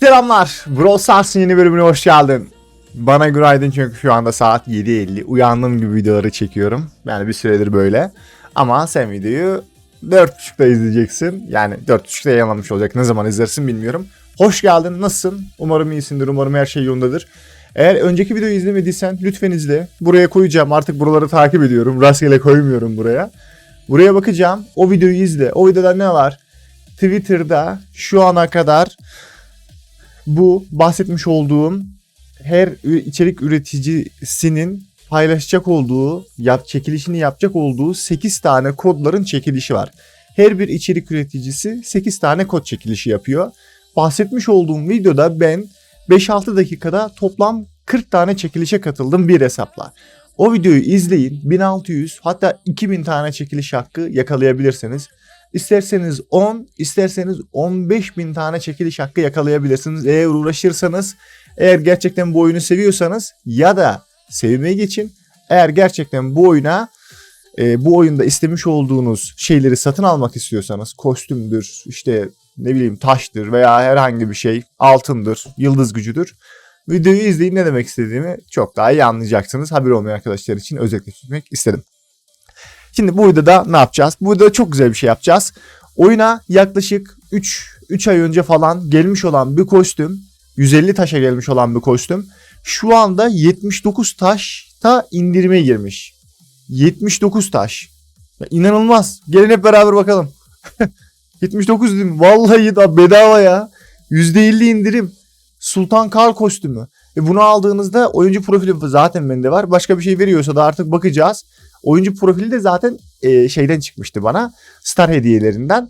Selamlar. Brawl Stars'ın yeni bölümüne hoş geldin. Bana günaydın çünkü şu anda saat 7.50. Uyandığım gibi videoları çekiyorum. Yani bir süredir böyle. Ama sen videoyu 4.30'da izleyeceksin. Yani 4.30'da yayınlanmış olacak. Ne zaman izlersin bilmiyorum. Hoş geldin. Nasılsın? Umarım iyisindir. Umarım her şey yolundadır. Eğer önceki videoyu izlemediysen lütfen izle. Buraya koyacağım. Artık buraları takip ediyorum. Rastgele koymuyorum buraya. Buraya bakacağım. O videoyu izle. O videoda ne var? Twitter'da şu ana kadar bu bahsetmiş olduğum her içerik üreticisinin paylaşacak olduğu, yap, çekilişini yapacak olduğu 8 tane kodların çekilişi var. Her bir içerik üreticisi 8 tane kod çekilişi yapıyor. Bahsetmiş olduğum videoda ben 5-6 dakikada toplam 40 tane çekilişe katıldım bir hesapla. O videoyu izleyin 1600 hatta 2000 tane çekiliş hakkı yakalayabilirsiniz. İsterseniz 10, isterseniz 15 bin tane çekiliş hakkı yakalayabilirsiniz. Eğer uğraşırsanız, eğer gerçekten bu oyunu seviyorsanız ya da sevmeye geçin. Eğer gerçekten bu oyuna, e, bu oyunda istemiş olduğunuz şeyleri satın almak istiyorsanız, kostümdür, işte ne bileyim taştır veya herhangi bir şey, altındır, yıldız gücüdür. Videoyu izleyin ne demek istediğimi çok daha iyi anlayacaksınız. Haber olmayan arkadaşlar için özellikle tutmak istedim. Şimdi bu videoda ne yapacağız? Bu videoda çok güzel bir şey yapacağız. Oyuna yaklaşık 3 3 ay önce falan gelmiş olan bir kostüm, 150 taşa gelmiş olan bir kostüm. Şu anda 79 taşta indirime girmiş. 79 taş. Ya inanılmaz. Gelin hep beraber bakalım. 79 değil mi? Vallahi da bedava ya. %50 indirim. Sultan Kar kostümü. E bunu aldığınızda oyuncu profili zaten bende var. Başka bir şey veriyorsa da artık bakacağız. Oyuncu profili de zaten e, şeyden çıkmıştı bana. Star hediyelerinden.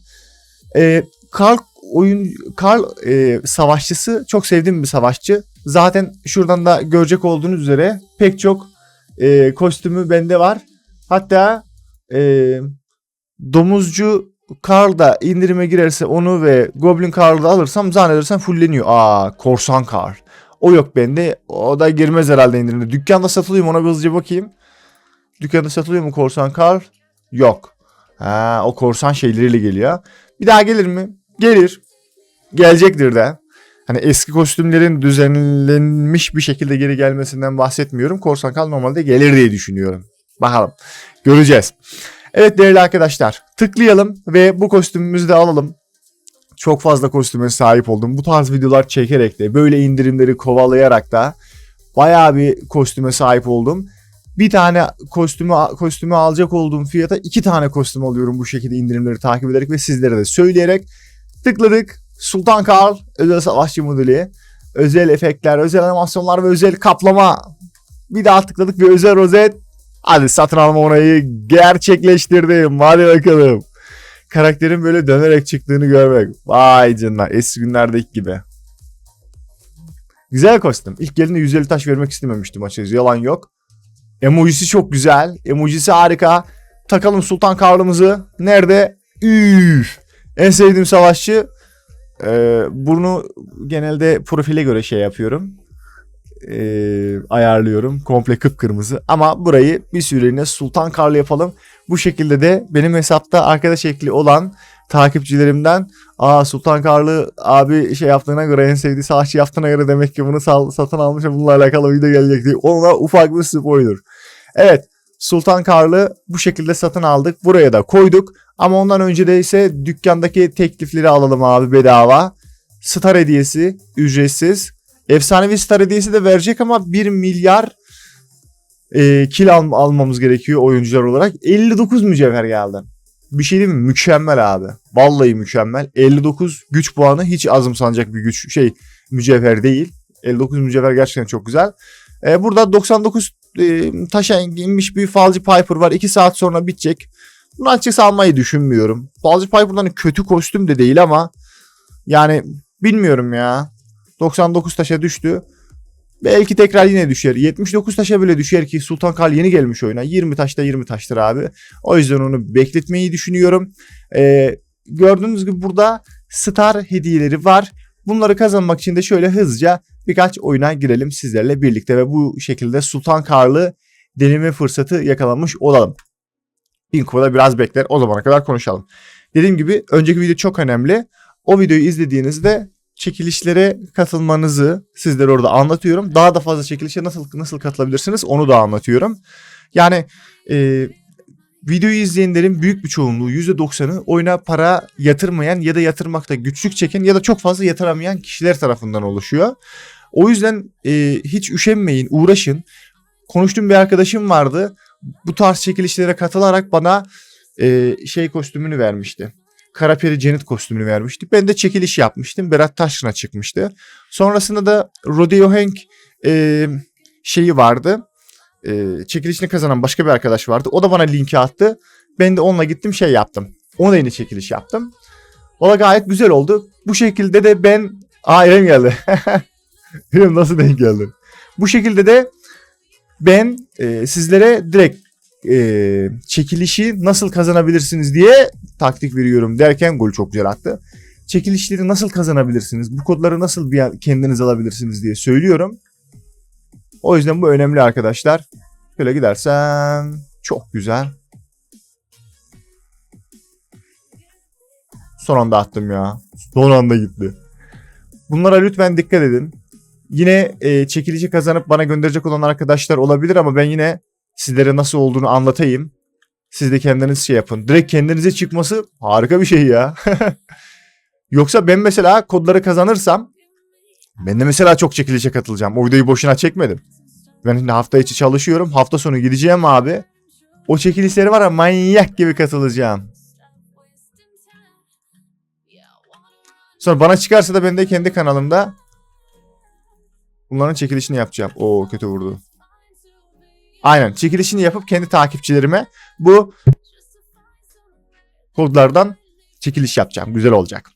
E, Karl oyun Karl e, savaşçısı çok sevdiğim bir savaşçı. Zaten şuradan da görecek olduğunuz üzere pek çok e, kostümü bende var. Hatta e, domuzcu Karl da indirime girerse onu ve Goblin Karl'ı da alırsam zannedersem fulleniyor. Aa korsan Karl. O yok bende. O da girmez herhalde indirimde. Dükkanda satılıyor ona bir hızlıca bakayım. Dükkanda satılıyor mu korsan Karl? Yok. Ha, o korsan şeyleriyle geliyor. Bir daha gelir mi? Gelir. Gelecektir de. Hani eski kostümlerin düzenlenmiş bir şekilde geri gelmesinden bahsetmiyorum. Korsan Karl normalde gelir diye düşünüyorum. Bakalım. Göreceğiz. Evet değerli arkadaşlar. Tıklayalım ve bu kostümümüzü de alalım. Çok fazla kostüme sahip oldum. Bu tarz videolar çekerek de böyle indirimleri kovalayarak da bayağı bir kostüme sahip oldum bir tane kostümü kostümü alacak olduğum fiyata iki tane kostüm alıyorum bu şekilde indirimleri takip ederek ve sizlere de söyleyerek tıkladık. Sultan Karl özel savaşçı modeli, özel efektler, özel animasyonlar ve özel kaplama. Bir daha tıkladık ve özel rozet. Hadi satın alma onayı gerçekleştirdim. Hadi bakalım. Karakterin böyle dönerek çıktığını görmek. Vay canına eski günlerdeki gibi. Güzel kostüm. İlk geldiğinde 150 taş vermek istememiştim açıkçası. Yalan yok. Emojisi çok güzel. Emojisi harika. Takalım Sultan Karl'ımızı. Nerede? Üf. En sevdiğim savaşçı. Ee, bunu genelde profile göre şey yapıyorum. Ee, ayarlıyorum. Komple kıpkırmızı. Ama burayı bir süreliğine Sultan Karl yapalım. Bu şekilde de benim hesapta arkadaş ekli olan takipçilerimden aa Sultan Karlı abi şey yaptığına göre en sevdiği savaşçı yaptığına göre demek ki bunu sal- satın almış ve bununla alakalı video gelecek diye. Ona ufak bir spoiler. Evet Sultan Karlı bu şekilde satın aldık. Buraya da koyduk. Ama ondan önce de ise dükkandaki teklifleri alalım abi bedava. Star hediyesi ücretsiz. Efsanevi Star hediyesi de verecek ama 1 milyar e, kil al- almamız gerekiyor oyuncular olarak. 59 mücevher geldi. Bir şey değil mi? Mükemmel abi. Vallahi mükemmel. 59 güç puanı hiç azımsanacak bir güç şey mücevher değil. 59 mücevher gerçekten çok güzel. Ee, burada 99 e, taşa inmiş bir Falcı Piper var. 2 saat sonra bitecek. Bunu açıkçası almayı düşünmüyorum. Falcı Piper'dan kötü kostüm de değil ama yani bilmiyorum ya. 99 taşa düştü. Belki tekrar yine düşer. 79 taşa bile düşer ki Sultan Kal yeni gelmiş oyuna. 20 taşta 20 taştır abi. O yüzden onu bekletmeyi düşünüyorum. Ee, gördüğünüz gibi burada star hediyeleri var. Bunları kazanmak için de şöyle hızlıca birkaç oyuna girelim sizlerle birlikte ve bu şekilde Sultan Karlı deneme fırsatı yakalamış olalım. Inko'da biraz bekler. O zamana kadar konuşalım. Dediğim gibi önceki video çok önemli. O videoyu izlediğinizde çekilişlere katılmanızı sizlere orada anlatıyorum. Daha da fazla çekilişe nasıl nasıl katılabilirsiniz onu da anlatıyorum. Yani e, videoyu izleyenlerin büyük bir çoğunluğu %90'ı oyuna para yatırmayan ya da yatırmakta güçlük çeken ya da çok fazla yatıramayan kişiler tarafından oluşuyor. O yüzden e, hiç üşenmeyin, uğraşın. Konuştuğum bir arkadaşım vardı. Bu tarz çekilişlere katılarak bana e, şey kostümünü vermişti. Karaperi Cennet kostümünü vermişti. Ben de çekiliş yapmıştım. Berat Taşkın'a çıkmıştı. Sonrasında da Rodeo Hank e, şeyi vardı. E, çekilişini kazanan başka bir arkadaş vardı. O da bana linki attı. Ben de onunla gittim şey yaptım. Ona da yine çekiliş yaptım. O da gayet güzel oldu. Bu şekilde de ben... Aa İrem geldi. İrem nasıl denk geldin? Bu şekilde de ben e, sizlere direkt e, çekilişi nasıl kazanabilirsiniz diye taktik veriyorum derken gol çok güzel attı. Çekilişleri nasıl kazanabilirsiniz? Bu kodları nasıl bir kendiniz alabilirsiniz diye söylüyorum. O yüzden bu önemli arkadaşlar. Şöyle gidersem çok güzel. Son anda attım ya. Son anda gitti. Bunlara lütfen dikkat edin. Yine e, çekilişi kazanıp bana gönderecek olan arkadaşlar olabilir ama ben yine sizlere nasıl olduğunu anlatayım. Siz de kendiniz şey yapın. Direkt kendinize çıkması harika bir şey ya. Yoksa ben mesela kodları kazanırsam ben de mesela çok çekilişe katılacağım. O videoyu boşuna çekmedim. Ben şimdi hafta içi çalışıyorum. Hafta sonu gideceğim abi. O çekilişleri var ya manyak gibi katılacağım. Sonra bana çıkarsa da ben de kendi kanalımda bunların çekilişini yapacağım. Oo kötü vurdu. Aynen çekilişini yapıp kendi takipçilerime bu kodlardan çekiliş yapacağım. Güzel olacak.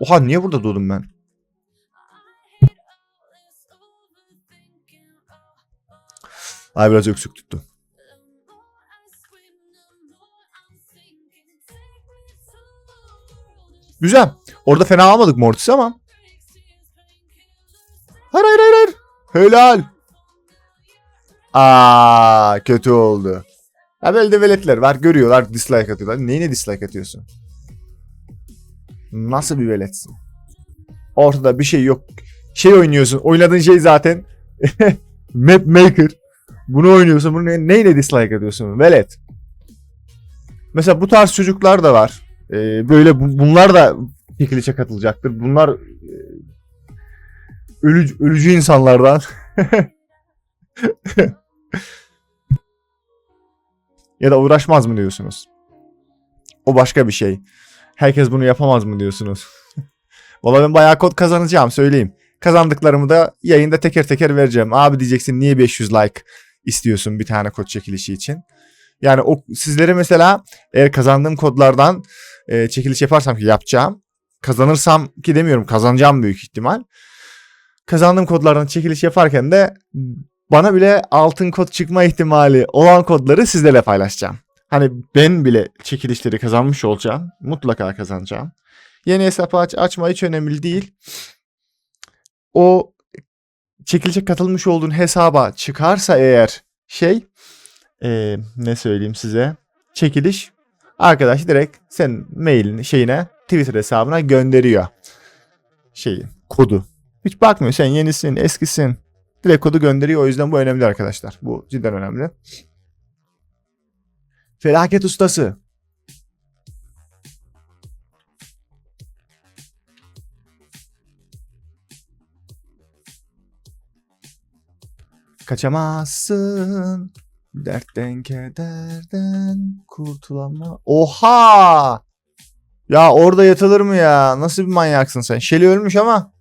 Oha niye burada doğdum ben? Ay biraz öksük tuttu. Güzel. Orada fena almadık Mortis'i ama. Helal. Aa kötü oldu. Ya böyle de veletler var görüyorlar dislike atıyorlar. Neyine dislike atıyorsun? Nasıl bir veletsin? Ortada bir şey yok. Şey oynuyorsun. Oynadığın şey zaten Map Maker. Bunu oynuyorsun. Bunu ne- neyle dislike atıyorsun? Velet. Mesela bu tarz çocuklar da var. Ee, böyle bu- bunlar da çekilişe katılacaktır. Bunlar ölücü, ölücü insanlardan. ya da uğraşmaz mı diyorsunuz? O başka bir şey. Herkes bunu yapamaz mı diyorsunuz? Valla ben bayağı kod kazanacağım söyleyeyim. Kazandıklarımı da yayında teker teker vereceğim. Abi diyeceksin niye 500 like istiyorsun bir tane kod çekilişi için. Yani o sizlere mesela eğer kazandığım kodlardan e, çekiliş yaparsam ki yapacağım. Kazanırsam ki demiyorum kazanacağım büyük ihtimal. Kazandığım kodlardan çekiliş yaparken de bana bile altın kod çıkma ihtimali olan kodları sizlerle paylaşacağım. Hani ben bile çekilişleri kazanmış olacağım. Mutlaka kazanacağım. Yeni hesap aç, açma hiç önemli değil. O çekilişe katılmış olduğun hesaba çıkarsa eğer şey eee, ne söyleyeyim size çekiliş arkadaş direkt senin mailini şeyine Twitter hesabına gönderiyor şeyi kodu. Hiç bakmıyor sen yenisin eskisin direkt kodu gönderiyor o yüzden bu önemli arkadaşlar. Bu cidden önemli. Felaket ustası. Kaçamazsın. Dertten kederden kurtulama. Oha! Ya orada yatılır mı ya? Nasıl bir manyaksın sen? Şeli ölmüş ama.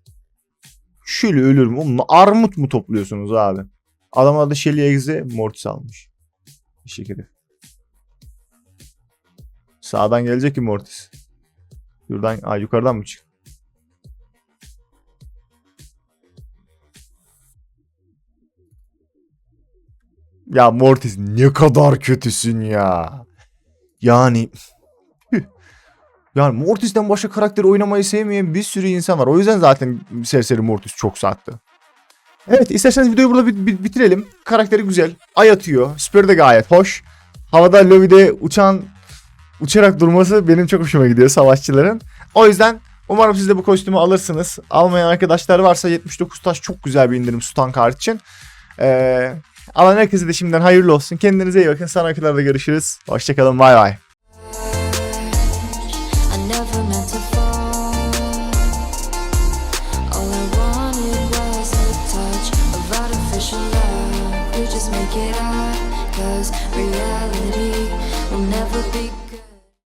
Şeli ölür mü? Oğlum armut mu topluyorsunuz abi? Adam adı Egze Mortis almış. Eşek herif. Sağdan gelecek ki Mortis. Şuradan, aa, yukarıdan mı çıktı? Ya Mortis ne kadar kötüsün ya. Yani. Yani Mortis'ten başka karakteri oynamayı sevmeyen bir sürü insan var. O yüzden zaten Serseri Mortis çok sattı. Evet isterseniz videoyu burada bit- bit- bitirelim. Karakteri güzel. Ay atıyor. Spur de gayet hoş. Havada lobide uçan uçarak durması benim çok hoşuma gidiyor savaşçıların. O yüzden Umarım siz de bu kostümü alırsınız. Almayan arkadaşlar varsa 79 taş çok güzel bir indirim Sultan kart için. Ee, alan herkese de şimdiden hayırlı olsun. Kendinize iyi bakın. Sonraki videoda görüşürüz. Hoşçakalın. Bay bay.